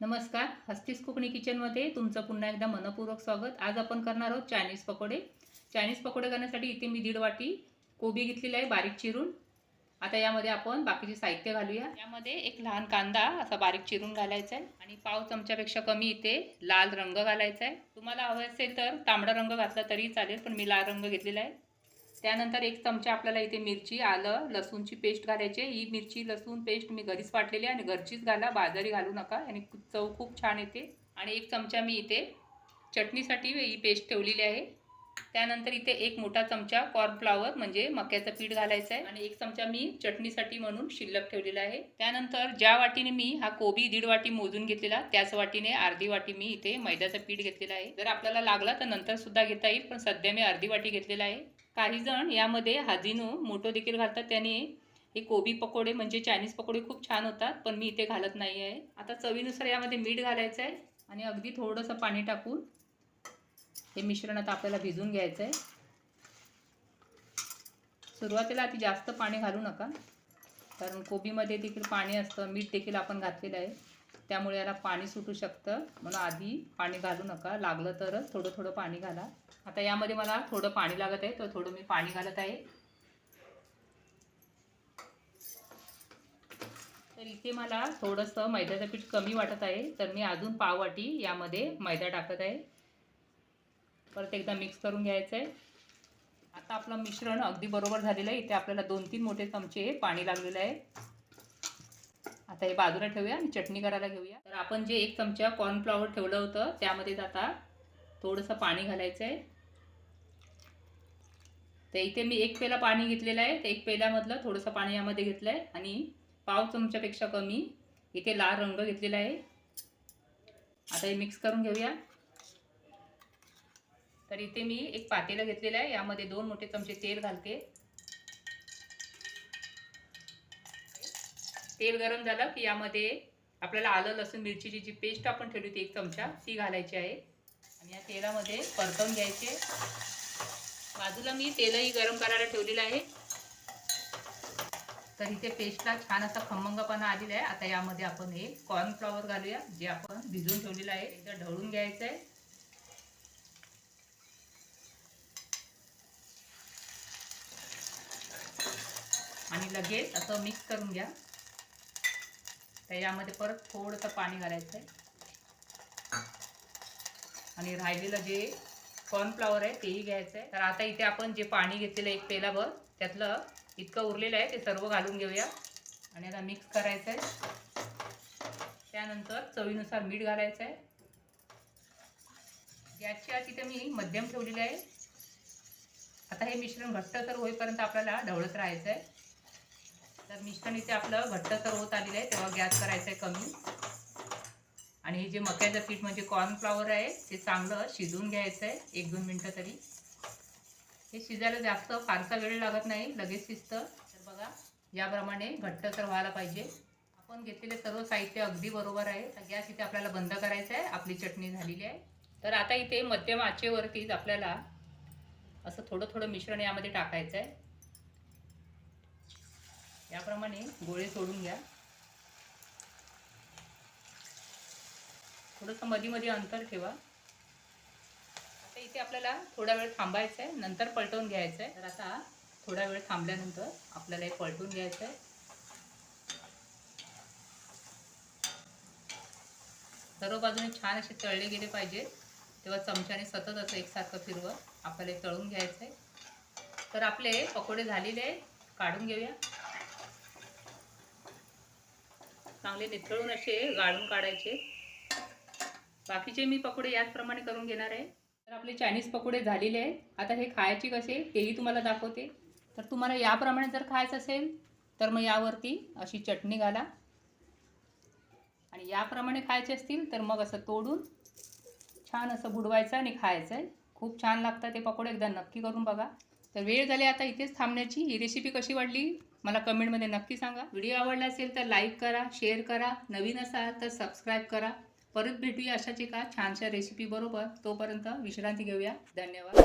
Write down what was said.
नमस्कार हस्तीस कोकणी किचनमध्ये तुमचं पुन्हा एकदा मनपूर्वक स्वागत. आज आपण करणार आहोत चायनीज पकोडे. चायनीज पकोडे करण्यासाठी इथे मी दीड वाटी कोबी घेतलेली आहे बारीक चिरून. आता यामध्ये आपण बाकीचे साहित्य घालूया. यामध्ये एक लहान कांदा असा बारीक चिरून घालायचा आहे आणि पाव चमच्यापेक्षा कमी इथे लाल रंग घालायचा आहे. तुम्हाला हवं असेल तर तांबडा रंग घातला तरी चालेल पण मी लाल रंग घेतलेला आहे. त्यानंतर एक चमचा आपल्याला इथे मिरची आलं लसूणची पेस्ट घालायची ही मिरची लसूण पेस्ट मी घरीच वाटलेली आहे आणि घरचीच घाला बाजारी घालू नका. आणि चव खूप छान येते. आणि एक चमचा मी इथे चटणीसाठी ही पेस्ट ठेवलेली आहे. त्यानंतर इथे एक मोठा चमचा कॉर्नफ्लॉवर म्हणजे मक्याचं पीठ घालायचं आहे. आणि एक चमचा मी चटणीसाठी म्हणून शिल्लक ठेवलेला आहे. त्यानंतर ज्या वाटीने मी हा कोबी दीड वाटी मोजून घेतलेला त्याच वाटीने अर्धी वाटी मी इथे मैद्याचं पीठ घेतलेलं आहे. जर आपल्याला लागला तर नंतर सुद्धा घेता येईल पण सध्या मी अर्धी वाटी घेतलेला आहे. काही जण यामध्ये हाजिनो मोठो देखील घालतात. त्याने हे कोबी पकोडे म्हणजे चायनीज पकोडे खूप छान होतात पण मी इथे घालत नाही आहे आता चवीनुसार यामध्ये मीठ घालायचं आहे. आणि अगदी थोडंसं पाणी टाकून हे मिश्रण आता आपल्याला भिजून घ्यायचं आहे सुरुवातीला अति जास्त पाणी घालू नका कारण कोबीमध्ये देखील पाणी असतं मीठ देखील आपण घातलेलं आहे. त्यामुळे याला पाणी सुटू शकतं म्हणून आधी पाणी घालू नका. लागलं तरच थोडं थोडं पाणी घाला. आता यामध्ये मला थोडं पाणी लागत आहे तर थोडं मी पाणी घालत आहे. तर इथे मला थोडंसं मैद्याचं पीठ कमी वाटत आहे तर मी अजून पाववाटी यामध्ये मैदा टाकत आहे. परत एकदा मिक्स करून घ्यायचं आहे आता आपलं मिश्रण अगदी बरोबर झालेलं आहे. इथे आपल्याला दोन तीन मोठे चमचे पाणी लागलेलं आहे. आता हे बाजूला ठेवूया आणि चटणी करायला घेऊया. तर आपण जे एक चमचा कॉर्नफ्लॉवर ठेवलं होतं त्यामध्ये आता थोडंसं पाणी घालायचं आहे तर इथे मी एक पेला पाणी घेतलेलं आहे. तर एक पेल्यामधलं थोडंसं पाणी यामध्ये घेतलं आहे आणि पाव चमच्यापेक्षा कमी इथे लाल रंग घेतलेला आहे. आता हे मिक्स करून घेऊया. तर इथे मी एक पातेलं घेतलेलं आहे. यामध्ये दोन मोठे चमचे तेल घालते. तेल गरम झालं की यामध्ये आपल्याला आलं लसूण मिरचीची जी पेस्ट आपण ठेवली होती एक चमचा ती घालायची आहे. आणि या तेलामध्ये परतवून घ्यायचे. बाजूला मी तेलही गरम करायला ठेवलेलं आहे. तर इथे पेस्टला छान असा खमंगपणा आलेला आहे. आता यामध्ये आपण हे कॉर्नफ्लॉवर घालूया जे आपण भिजवून ठेवलेलं आहे. एकदा ढवळून घ्यायचं आहे. आणि लगेच असं मिक्स करून घ्या. तर यामध्ये परत थोडंसं पाणी घालायचं आहे. आणि राहिलेलं जे कॉर्नफ्लॉवर आहे तेही घ्यायचं आहे. तर आता इथे आपण जे पाणी घेतलेलं एक पेलाभर त्यातलं इतकं उरलेलं आहे ते सर्व घालून घेऊया. आणि आता मिक्स करायचं आहे. त्यानंतर चवीनुसार मीठ घालायचं आहे. गॅसची आत इथे मी मध्यम ठेवलेली आहे. आता हे मिश्रण घट्ट तर होईपर्यंत आपल्याला ढवळत राहायचं आहे. तर मिश्रण इथे आपलं घट्ट तर होत आलेलं आहे तेव्हा गॅस करायचा आहे कमी. आणि हे जे मक्याचं पीठ म्हणजे कॉर्नफ्लॉवर आहे ते चांगलं शिजवून घ्यायचं आहे एक दोन मिनटं तरी. हे शिजायला जास्त फारसा वेळ लागत नाही लगेच शिजतं. तर बघा याप्रमाणे घट्ट तर व्हायला पाहिजे. आपण घेतलेले सर्व साहित्य अगदी बरोबर आहे. गॅस इथे आपल्याला बंद करायचा आहे आपली चटणी झालेली आहे. तर आता इथे मध्यम आचेवरतीच आपल्याला असं थोडं थोडं मिश्रण यामध्ये टाकायचं आहे. याप्रमाणे गोळे सोडून घ्या. थोडंसं मध्ये मध्ये अंतर ठेवा. आता इथे आपल्याला थोडा वेळ थांबायचं आहे नंतर पलटवून घ्यायचं आहे तर आता थोडा वेळ थांबल्यानंतर आपल्याला हे पलटून घ्यायचं आहे सर्व बाजूने छान असे तळले गेले पाहिजे तेव्हा चमच्याने सतत असं एकसारखं फिरवं आपल्याला तळून घ्यायचं आहे तर आपले पकोडे झालेले आहेत. काढून घेऊया. चांगले निथळून असे गाळून काढायचे. बाकीचे मी पकोडे याचप्रमाणे करून घेणार आहे. तर आपले चायनीज पकोडे झालेले आहेत. आता हे खायचे कसे तेही तुम्हाला दाखवते. तर तुम्हाला याप्रमाणे जर खायचं असेल तर मग यावरती अशी चटणी घाला. आणि याप्रमाणे खायचे असतील तर मग असं तोडून छान असं बुडवायचं आणि खायचं आहे खूप छान लागतं ते पकोडे. एकदा नक्की करून बघा. तर वेळ झाली आता इथेच थांबण्याची. ही रेसिपी कशी वाटली मला कमेंटमध्ये नक्की सांगा. व्हिडिओ आवडला असेल तर लाईक करा शेअर करा. नवीन असाल तर सबस्क्राईब करा. परत भेटूया अशाच एका छानशा रेसिपी बरोबर. तोपर्यंत विश्रांती घेऊया. धन्यवाद.